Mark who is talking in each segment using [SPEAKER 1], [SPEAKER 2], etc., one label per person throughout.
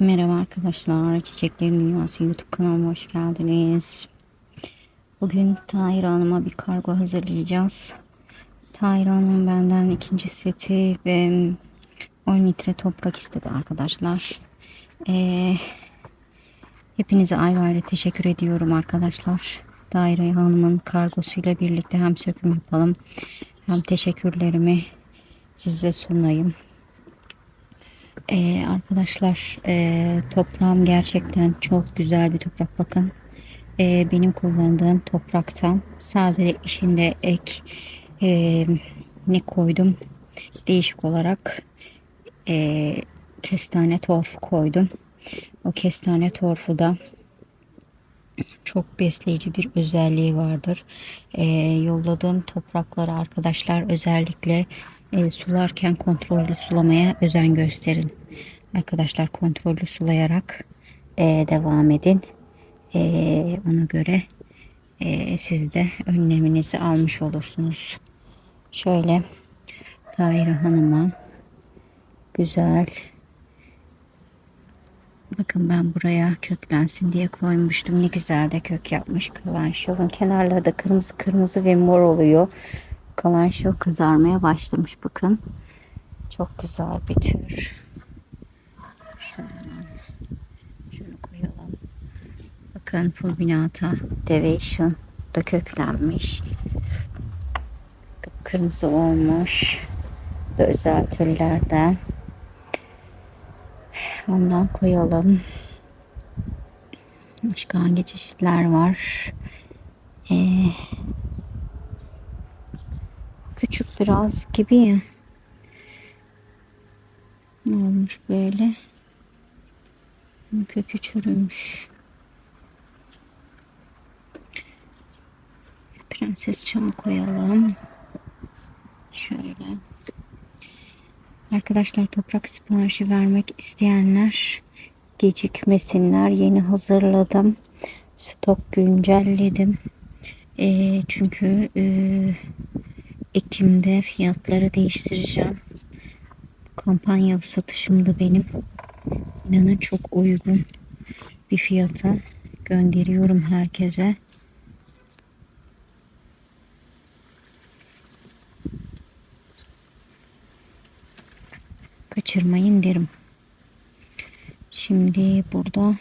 [SPEAKER 1] Merhaba arkadaşlar, Çiçeklerin Dünyası YouTube kanalıma hoş geldiniz. Bugün Tahir Hanım'a bir kargo hazırlayacağız. Tahir Hanım benden ikinci seti ve 10 litre toprak istedi arkadaşlar. Ee, hepinize ayrı ayrı teşekkür ediyorum arkadaşlar. Tahir Hanım'ın kargosuyla birlikte hem söküm yapalım hem teşekkürlerimi size sunayım. Ee, arkadaşlar e, toprağım gerçekten çok güzel bir toprak bakın. Ee, benim kullandığım topraktan sadece içinde ek e, ne koydum değişik olarak e, kestane torfu koydum. O kestane torfu da çok besleyici bir özelliği vardır. Ee, yolladığım toprakları arkadaşlar özellikle e, sularken kontrollü sulamaya özen gösterin. Arkadaşlar kontrollü sulayarak e, devam edin. E, ona göre e, siz de önleminizi almış olursunuz. Şöyle Tahir Hanım'a güzel Bakın ben buraya köklensin diye koymuştum. Ne güzel de kök yapmış kalanşolun. Kenarları da kırmızı kırmızı ve mor oluyor. Kalanşol kızarmaya başlamış bakın. Çok güzel bir tür. Şunu, koyalım. Bakın fulminata devation da köklenmiş. Kırmızı olmuş. Bu özel türlerden. Ondan koyalım. Başka hangi çeşitler var? Ee, küçük biraz gibi ya. Ne olmuş böyle? Kökü çürümüş. Prenses çamı koyalım. Şöyle. Arkadaşlar toprak siparişi vermek isteyenler gecikmesinler. Yeni hazırladım. Stok güncelledim. E, çünkü e, Ekim'de fiyatları değiştireceğim. Kampanyalı satışımda benim. İnanın çok uygun bir fiyata gönderiyorum herkese. kaçırmayın derim. Şimdi burada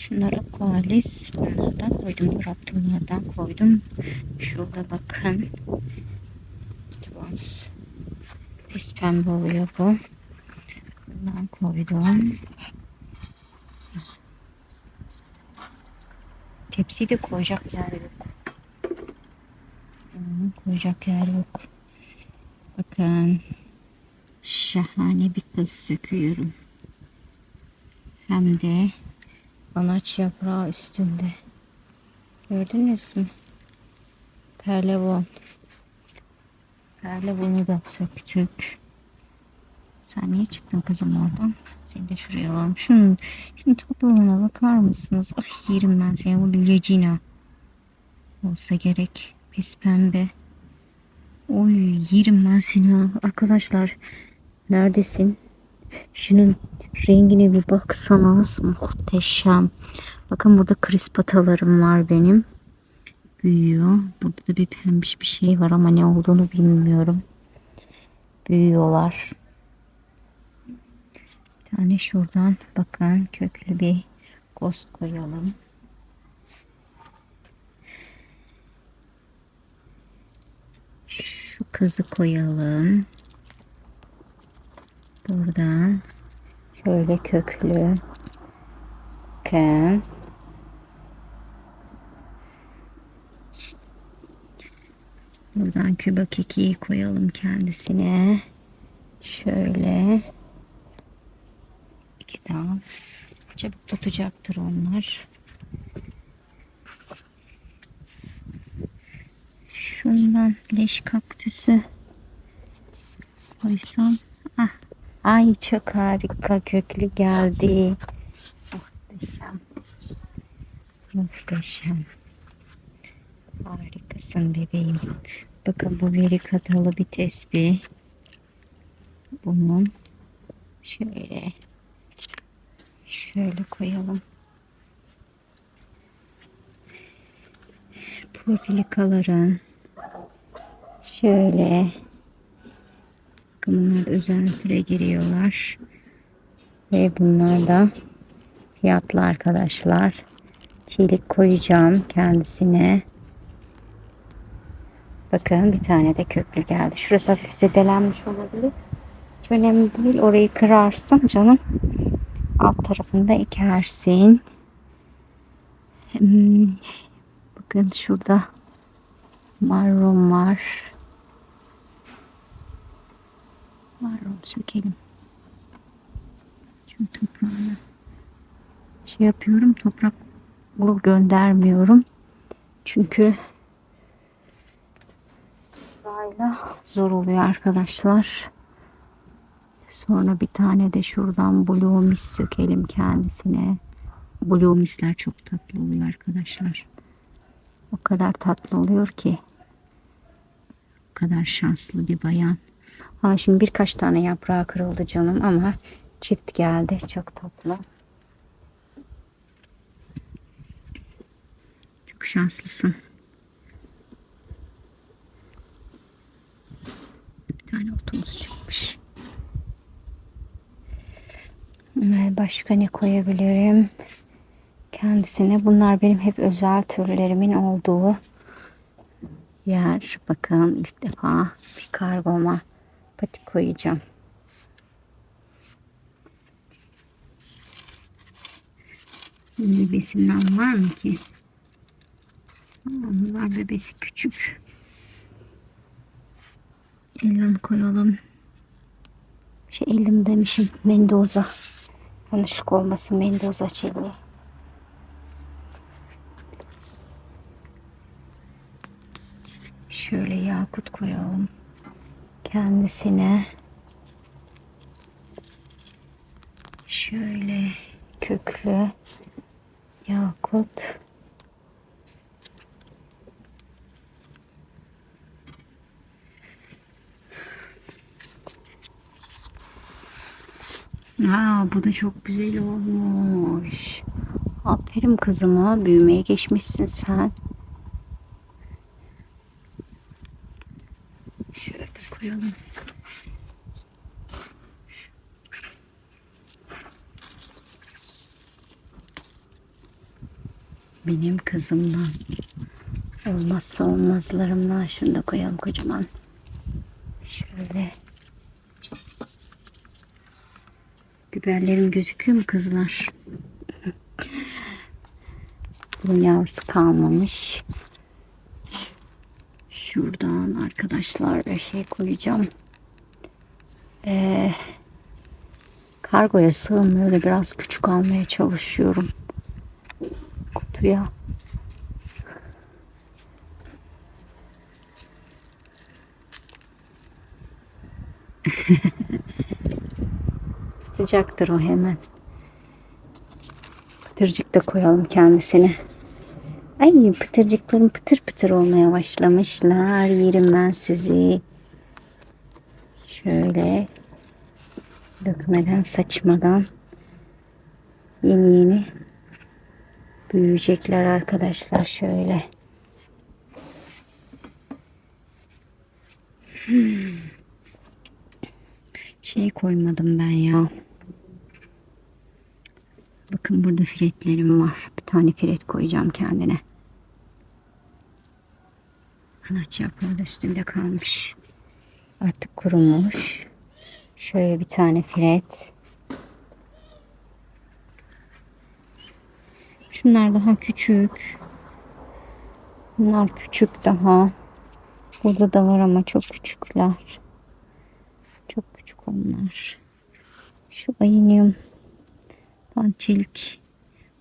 [SPEAKER 1] şunlara kualis bunlardan koydum. Raptorlardan koydum. Şurada bakın. Tutmaz. Pis pembe oluyor bu. Bundan koydum. Tepsi de koyacak yer yok. Hmm, koyacak yer yok. Bakın şahane bir kız söküyorum. Hem de anaç yaprağı üstünde. Gördünüz mü? Perlevon. Perlevonu da söktük. Sen niye çıktın kızım oradan? Seni de şuraya alalım. Şunun, şunun tatlılığına bakar mısınız? Ay yerim ben seni. Bu Regina olsa gerek. Pis pembe. Oy yerim ben seni. Arkadaşlar Neredesin? Şunun rengine bir baksanız muhteşem. Bakın burada krispatalarım var benim. Büyüyor. Burada da bir pembiş bir şey var ama ne olduğunu bilmiyorum. Büyüyorlar. Bir tane şuradan bakın köklü bir ghost koyalım. Şu kızı koyalım. Buradan şöyle köklü bakın. Buradan küba kekiği koyalım kendisine. Şöyle. iki daha. Çabuk tutacaktır onlar. Şundan leş kaktüsü koysam. Ay çok harika köklü geldi. Muhteşem. Muhteşem. Harikasın bebeğim. Bakın bu veri katalı bir tesbih. Bunun şöyle Şöyle koyalım. Profilikaların şöyle bunlar özel türe giriyorlar. Ve bunlar da fiyatlı arkadaşlar. Çelik koyacağım kendisine. Bakın bir tane de köklü geldi. Şurası hafif zedelenmiş olabilir. Hiç önemli değil. Orayı kırarsın canım. Alt tarafında ekersin. Hmm, Bakın şurada marron var. Marron sökelim. Şu toprağını şey yapıyorum. Toprak göndermiyorum. Çünkü Sırayla zor oluyor arkadaşlar. Sonra bir tane de şuradan blue mis sökelim kendisine. Blue misler çok tatlı oluyor arkadaşlar. O kadar tatlı oluyor ki. O kadar şanslı bir bayan. Ha şimdi birkaç tane yaprağı kırıldı canım ama çift geldi. Çok tatlı. Çok şanslısın. Bir tane otumuz çıkmış. Başka ne koyabilirim? Kendisine. Bunlar benim hep özel türlerimin olduğu yer. Bakın ilk defa bir kargoma patik koyacağım. Şimdi besinden var mı ki? Bunlar bebesi küçük. Elon koyalım. Şey elim demişim. Mendoza. Yanlışlık olmasın Mendoza çeliği. Şöyle yakut koyalım. Kendisine şöyle köklü yakut Aa, bu da çok güzel olmuş. Aferin kızıma. Büyümeye geçmişsin sen. Şöyle koyalım. Kızımdan. Olmazsa olmazlarımdan şunu da koyalım kocaman. Şöyle. Biberlerim gözüküyor mu kızlar? Bunun yavrusu kalmamış. Şuradan arkadaşlar bir şey koyacağım. Ee, kargoya sığmıyor da biraz küçük almaya çalışıyorum. Kutuya. Tutacaktır o hemen. Pıtırcık da koyalım kendisine. Ay pıtırcıklarım pıtır pıtır olmaya başlamışlar. Yerim ben sizi. Şöyle dökmeden saçmadan yeni yeni büyüyecekler arkadaşlar şöyle. Hmm. Şey koymadım ben ya. Bakın burada firetlerim var. Bir tane firet koyacağım kendine. Anaç yaprağı da üstünde kalmış. Artık kurumuş. Şöyle bir tane firet. Şunlar daha küçük. Bunlar küçük daha. Burada da var ama çok küçükler. Onlar. Şu ayinium. Tam çelik.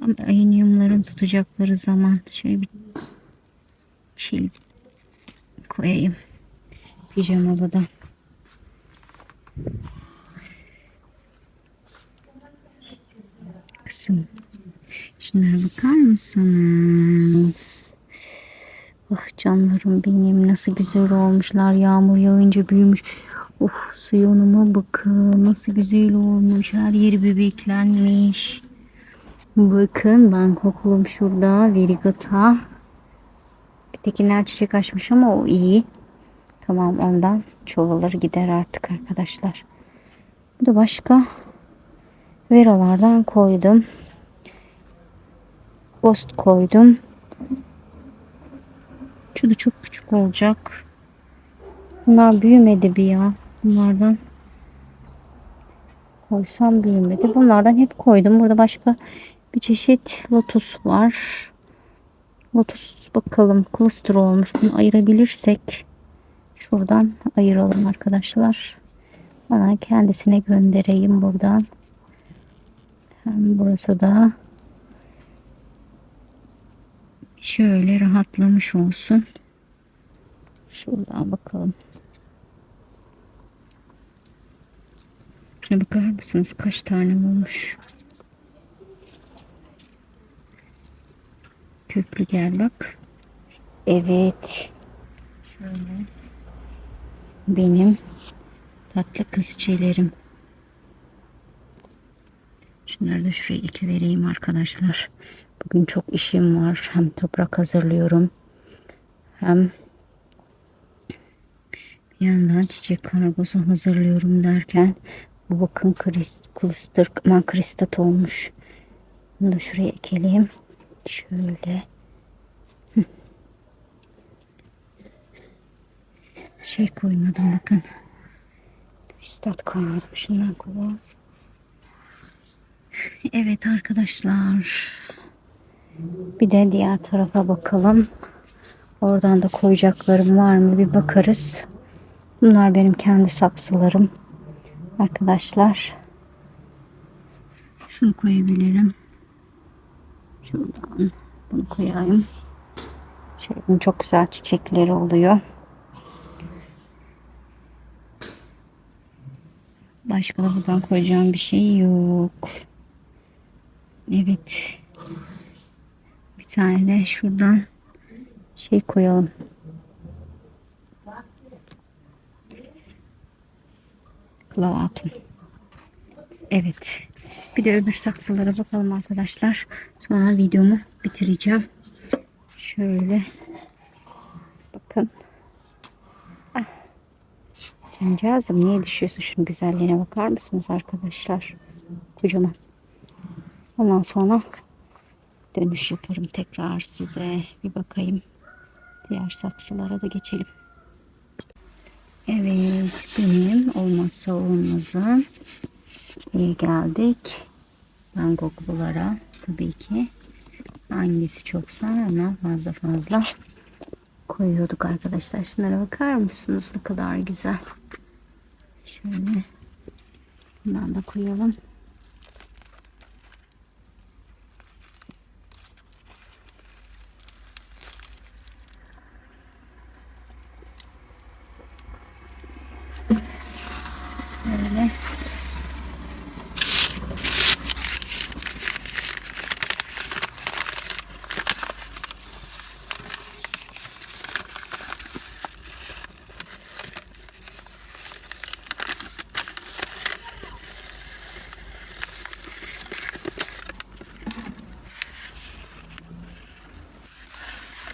[SPEAKER 1] Tam ayiniumların tutacakları zaman şöyle bir çelik koyayım. Pijamalıdan. Kızım. Şunlara bakar mısınız? Ah canlarım benim nasıl güzel olmuşlar. Yağmur yağınca büyümüş. Of suyunuma bakın nasıl güzel olmuş. Her yeri bebeklenmiş. Bakın Bangkoklum şurada. Verigata. Ötekiler çiçek açmış ama o iyi. Tamam ondan çoğalır gider artık arkadaşlar. Bu da başka veralardan koydum. Ghost koydum. Şu da çok küçük olacak. Bunlar büyümedi bir ya. Bunlardan koysam büyümedi. Bunlardan hep koydum. Burada başka bir çeşit lotus var. Lotus bakalım cluster olmuş. Bunu ayırabilirsek şuradan ayıralım arkadaşlar. Bana kendisine göndereyim buradan. Hem burası da şöyle rahatlamış olsun. Şuradan bakalım. Şuna bakar mısınız? Kaç tane olmuş? Köklü gel bak. Evet. Şöyle. Benim tatlı kızçelerim. Şunları da şuraya iki vereyim arkadaşlar. Bugün çok işim var. Hem toprak hazırlıyorum. Hem bir yandan çiçek kargosu hazırlıyorum derken bu bakın cluster, aman kristat olmuş. Bunu da şuraya ekeleyeyim. Şöyle. Şey koymadım bakın. Kristat koymadım. Şundan koyalım. Evet arkadaşlar. Bir de diğer tarafa bakalım. Oradan da koyacaklarım var mı bir bakarız. Bunlar benim kendi saksılarım. Arkadaşlar. Şunu koyabilirim. Şuradan bunu koyayım. Şöyle çok güzel çiçekleri oluyor. Başka da buradan koyacağım bir şey yok. Evet. Bir tane de şuradan şey koyalım. Lavatum. Evet. Bir de öbür saksılara bakalım arkadaşlar. Sonra videomu bitireceğim. Şöyle. Bakın. Ah. Cancağızım niye düşüyorsun? Şunun güzelliğine bakar mısınız arkadaşlar? Kocaman. Ondan sonra dönüş yaparım tekrar size. Bir bakayım. Diğer saksılara da geçelim. Evet benim olmazsa olmazım. İyi geldik. Ben goglulara tabii ki hangisi çoksa hemen fazla fazla koyuyorduk arkadaşlar. Şunlara bakar mısınız? Ne kadar güzel. Şöyle bundan da koyalım. Böyle.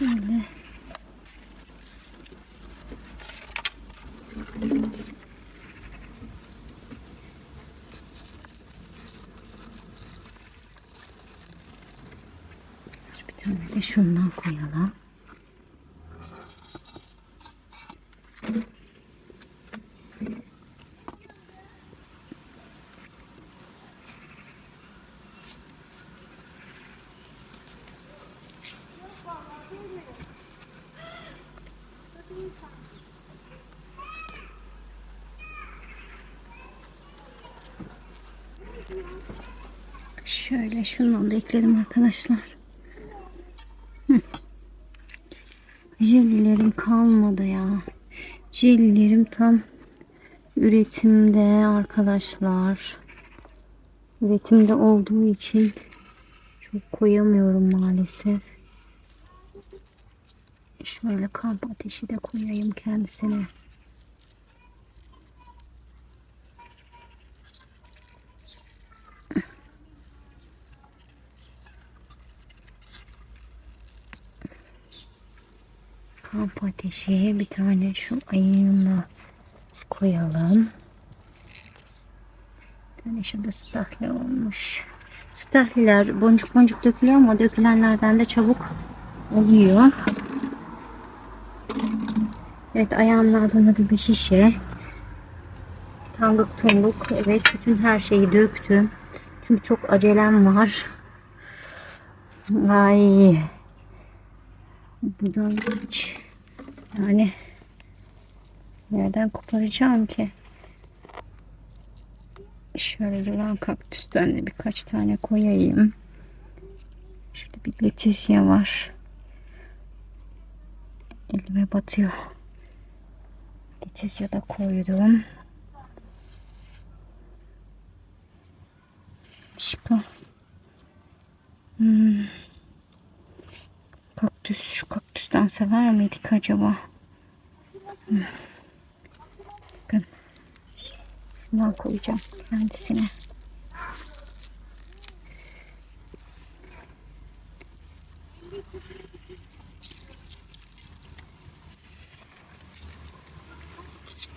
[SPEAKER 1] Böyle. Bir tane de şundan koyalım. Şöyle şundan da ekledim arkadaşlar. Hı. Jellilerim kalmadı ya. Jellilerim tam üretimde arkadaşlar. Üretimde olduğu için çok koyamıyorum maalesef. Şöyle kamp ateşi de koyayım kendisine. Kamp ateşi bir tane şu ayığına koyalım. Bir tane şurada stahli olmuş. Stahliler boncuk boncuk dökülüyor ama dökülenlerden de çabuk oluyor. Evet ayağımın altında da bir şişe. Tangık tunguk. Evet bütün her şeyi döktüm. Çünkü çok acelem var. Ay. Buradan hiç yani nereden koparacağım ki? Şöyle duran kaktüsten de birkaç tane koyayım. Şurada bir letisya var. Elime batıyor. Letisya da koydum. Başka. Hmm. Kaktüs. Şu kaktüsten sever miydik acaba? Bakın. Şundan koyacağım kendisine.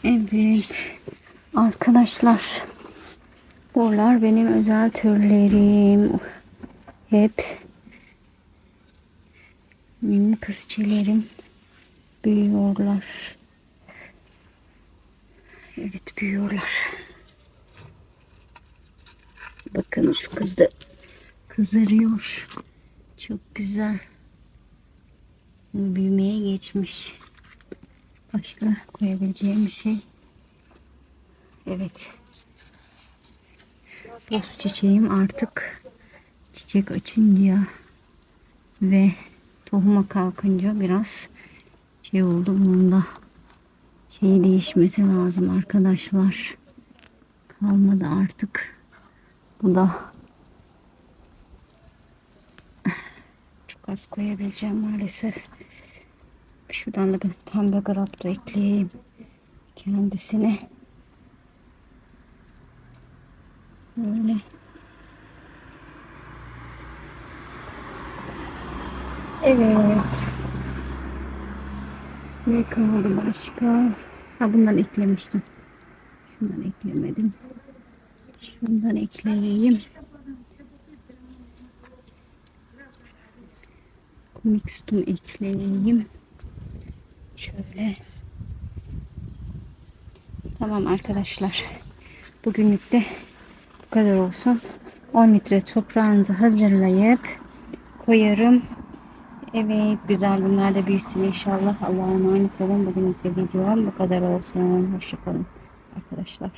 [SPEAKER 1] Evet. Arkadaşlar. Buralar benim özel türlerim. Hep benim kızçelerim büyüyorlar. Evet büyüyorlar. Bakın şu kız da kızarıyor. Çok güzel. Büyümeye geçmiş. Başka koyabileceğim bir şey. Evet. Boz çiçeğim artık çiçek açınca ve tohuma kalkınca biraz şey oldu bunun da şey değişmesi lazım arkadaşlar. Kalmadı artık. Bu da çok az koyabileceğim maalesef. Şuradan da bir pembe grapto ekleyeyim kendisine. Böyle. Evet. Ne kaldı başka? Ha bundan eklemiştim. Şundan eklemedim. Şundan ekleyeyim. Mixtum ekleyeyim. Şöyle. Tamam arkadaşlar. Bugünlük de bu kadar olsun. 10 litre toprağınızı hazırlayıp koyarım. Evet güzel günler de büyüsün inşallah. Allah'a emanet olun. Bugünlük de videom bu kadar olsun. Hoşçakalın arkadaşlar.